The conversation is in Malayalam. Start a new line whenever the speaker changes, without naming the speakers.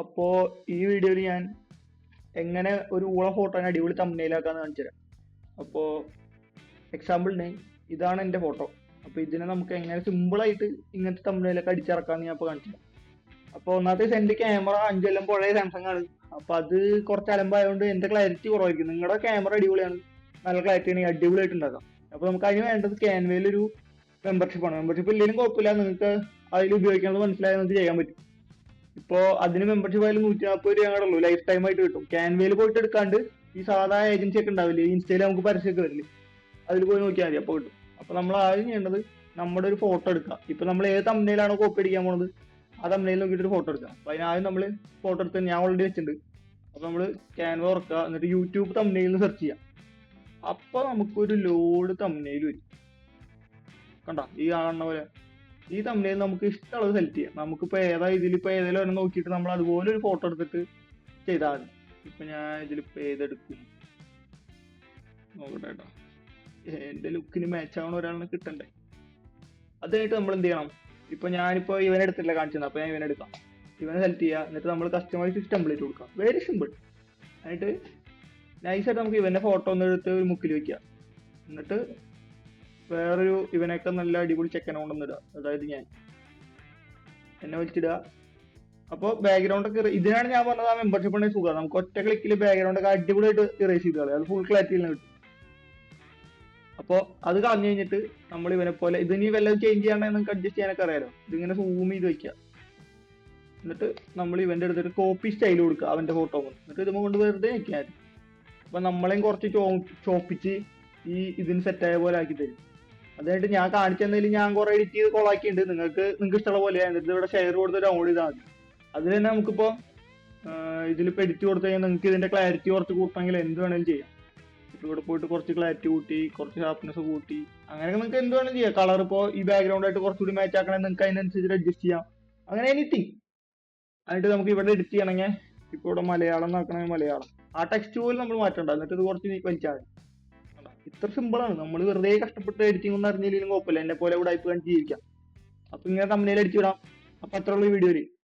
അപ്പോ ഈ വീഡിയോയിൽ ഞാൻ എങ്ങനെ ഒരു ഊള ഫോട്ടോ അടിപൊളി തമ്മിലാക്കാന്ന് കാണിച്ചു തരാം അപ്പോ എക്സാമ്പിളിന് ഇതാണ് എന്റെ ഫോട്ടോ അപ്പൊ ഇതിനെ നമുക്ക് എങ്ങനെ സിമ്പിൾ ആയിട്ട് ഇങ്ങനത്തെ തമ്മിലൊക്കെ അടിച്ചിറക്കാന്ന് ഞാൻ ഇപ്പൊ കാണിച്ചു തരാം അപ്പൊ ഒന്നാമത്തെ എന്റെ ക്യാമറ അഞ്ചെല്ലാം പഴയ സാംസങ് ആണ്. അപ്പൊ അത് കുറച്ച് അലമ്പായതുകൊണ്ട് എന്റെ ക്ലാരിറ്റി കുറവായിരിക്കും. നിങ്ങളുടെ ക്യാമറ അടിപൊളിയാണ്. നല്ല ക്ലാരിറ്റി ആണ്. അടിപൊളിയായിട്ട് ഉണ്ടാക്കാം. അപ്പൊ നമുക്ക് അതിന് വേണ്ടത് ക്യാൻവയിൽ ഒരു മെമ്പർഷിപ്പ് ആണ്. മെമ്പർഷിപ്പ് ഇല്ലെങ്കിലും കുഴപ്പമില്ല. നിങ്ങൾക്ക് അതിൽ ഉപയോഗിക്കാനുള്ളത് മനസ്സിലായത് നിങ്ങൾക്ക് ചെയ്യാൻ പറ്റും. ഇപ്പോ അതിന് മെമ്പർഷിപ്പ് ആയാലും നൂറ്റി നാൽപ്പത് രൂപ ഞങ്ങളുടെ ഉള്ളൂ ലൈഫ് ടൈം ആയിട്ട് കിട്ടും. ക്യാൻവയിൽ പോയിട്ട് എടുക്കാണ്ട് ഈ സാധാ ഏജൻസി ഒക്കെ ഉണ്ടാവില്ലേ? ഇൻസ്റ്റയിൽ നമുക്ക് പരസ്യമൊക്കെ വരില്ലേ? അതിൽ പോയി നോക്കിയാൽ മതി അപ്പൊ കിട്ടും. അപ്പൊ നമ്മൾ ആദ്യം ചെയ്യേണ്ടത് നമ്മുടെ ഒരു ഫോട്ടോ എടുക്കാം ഇപ്പൊ നമ്മൾ ഏത് തമ്മനയിലാണോ കോപ്പി അടിക്കാൻ പോണത് ആ തമ്മനയിൽ നോക്കിയിട്ട് ഒരു ഫോട്ടോ എടുക്കുക. അപ്പൊ അതിനാദ്യം നമ്മൾ ഫോട്ടോ എടുത്ത് ഞാൻ ഓൾറെഡി വെച്ചിട്ടുണ്ട്. അപ്പൊ നമ്മൾ ക്യാൻവ ഉറക്കുക എന്നിട്ട് യൂട്യൂബ് തമ്മനയിൽ സെർച്ച് ചെയ്യാം അപ്പൊ നമുക്കൊരു ലോഡ് തമ്മനയിൽ വരും. കണ്ട? ഈ കാണുന്ന പോലെ ഈ തമ്മിൽ നമുക്ക് ഇഷ്ടമുള്ളത് സെലക്ട് ചെയ്യാം. നമുക്കിപ്പോ ഏതാ ഇതിലിപ്പോ ഏതെങ്കിലും ഒരെണ്ണം നോക്കിയിട്ട് നമ്മൾ അതുപോലെ ഒരു ഫോട്ടോ എടുത്തിട്ട് ചെയ്താൽ മതി. ഇപ്പൊ ഞാൻ ഇതിലിപ്പോ ഏതെടുക്കും? നോക്കട്ടെ കേട്ടോ എന്റെ ലുക്കിന് മാച്ച് ആവണ ഒരാളെ കിട്ടണ്ടേ? അത് കഴിഞ്ഞിട്ട് നമ്മൾ എന്ത് ചെയ്യണം? ഇപ്പൊ ഞാനിപ്പോ ഇവനെ എടുത്തില്ല കാണിച്ചത് അപ്പൊ ഞാൻ ഇവനെ എടുക്കാം. ഇവനെ സെലക്ട് ചെയ്യുക. എന്നിട്ട് നമ്മൾ കസ്റ്റമൈസ് ടെംപ്ലേറ്റ് കൊടുക്കാം. വെരി സിമ്പിൾ എന്നിട്ട് നൈസായിട്ട് നമുക്ക് ഇവന്റെ ഫോട്ടോ ഒന്ന് എടുത്ത് ഒരു മുക്കിൽ വെക്കുക. എന്നിട്ട് വേറൊരു ഇവനൊക്കെ നല്ല അടിപൊളി ചെക്കനെ കൊണ്ടുവന്നിടുക അതായത് ഞാൻ. എന്നെ വിളിച്ചിടുക അപ്പോൾ ബാക്ക്ഗ്രൗണ്ട് ഒക്കെ ഇതിനാണ് ഞാൻ പറഞ്ഞത് ആ മെമ്പർഷിപ്പ് ഉണ്ടെങ്കിൽ സുഖം നമുക്ക് ഒറ്റ ക്ലിക്കിൽ ബാക്ക്ഗ്രൗണ്ട് ഒക്കെ അടിപൊളിയായിട്ട് ഇറേസ് ചെയ്ത് കളയാം. അത് ഫുൾ ക്ലാരിറ്റിയിൽ കിട്ടും. അപ്പോൾ അത് കളഞ്ഞു കഴിഞ്ഞിട്ട് നമ്മൾ ഇവനെ പോലെ ഇതിനി വല്ലതും ചേഞ്ച് ചെയ്യാണെങ്കിൽ നിങ്ങൾക്ക് അഡ്ജസ്റ്റ് ചെയ്യാനൊക്കെ അറിയാലോ. ഇതിങ്ങനെ സൂം ചെയ്ത് വെക്കുക. എന്നിട്ട് നമ്മൾ ഇവന്റെ അടുത്തൊരു കോപ്പി സ്റ്റൈൽ കൊടുക്കുക അവന്റെ ഫോട്ടോ എന്നിട്ട് ഇതുമ്പോൾ കൊണ്ട് വെറുതെ നിൽക്കാൻ അപ്പൊ നമ്മളെയും കുറച്ച് ചോ- ചോപ്പിച്ച് ഈ ഇതിന് സെറ്റായ പോലെ ആക്കി തരും. അതായിട്ട് ഞാൻ കാണിച്ചതിൽ ഞാൻ കുറെ എഡിറ്റ് ചെയ്ത് കൊളാക്കിയിട്ടുണ്ട് നിങ്ങൾക്ക് നിങ്ങൾക്ക് ഇഷ്ടമുള്ള പോലെ എന്നിട്ട് ഇവിടെ ഷെയർ കൊടുത്ത് ഡൗൺലോഡ് ചെയ്താൽ മതി. അതിൽ തന്നെ നമുക്കിപ്പോ ഇതിലിപ്പോ എഡിറ്റ് കൊടുത്തു കഴിഞ്ഞാൽ നിങ്ങൾക്ക് ഇതിന്റെ ക്ലാരിറ്റി കുറച്ച് കൂട്ടണമെങ്കിൽ എന്ത് വേണേലും ചെയ്യാം. ഇപ്പൊ ഇവിടെ പോയിട്ട് കുറച്ച് ക്ലാരിറ്റി കൂട്ടി കുറച്ച് ഷാർപ്നെസ് കൂട്ടി അങ്ങനെയൊക്കെ നിങ്ങൾക്ക് എന്ത് വേണമെങ്കിലും ചെയ്യാം. കളർ ഇപ്പോൾ ഈ ബാക്ക്ഗ്രൗണ്ട് ആയിട്ട് കുറച്ചുകൂടി മാച്ച് ആക്കണമെങ്കിൽ നിങ്ങൾക്ക് അതിനനുസരിച്ച് അഡ്ജസ്റ്റ് ചെയ്യാം. അങ്ങനെ എനിത്തിങ് എന്നിട്ട് നമുക്ക് ഇവിടെ എഡിറ്റ് ചെയ്യണമെങ്കിൽ ഇപ്പോൾ ഇവിടെ മലയാളം നോക്കണമെങ്കിൽ മലയാളം. ആ ടെക്സ്റ്റ് പോലും നമ്മൾ മാറ്റണ്ട. എന്നിട്ട് ഇത് കുറച്ച് വലിച്ചാൽ? ഇത്ര സിമ്പിൾ ആണ്. നമ്മൾ വെറുതെ കഷ്ടപ്പെട്ട് എഡിറ്റിംഗ് ഒന്നും അറിഞ്ഞില്ലെങ്കിലും കുഴപ്പമില്ല. എന്നെ പോലെ ഇവിടെ ഇപ്പൊ ജീവിക്കാം. അപ്പൊ ഇങ്ങനെ തമ്മിൽ അടിച്ചു വിടാം. അപ്പൊ അത്രയുള്ള വീഡിയോയിൽ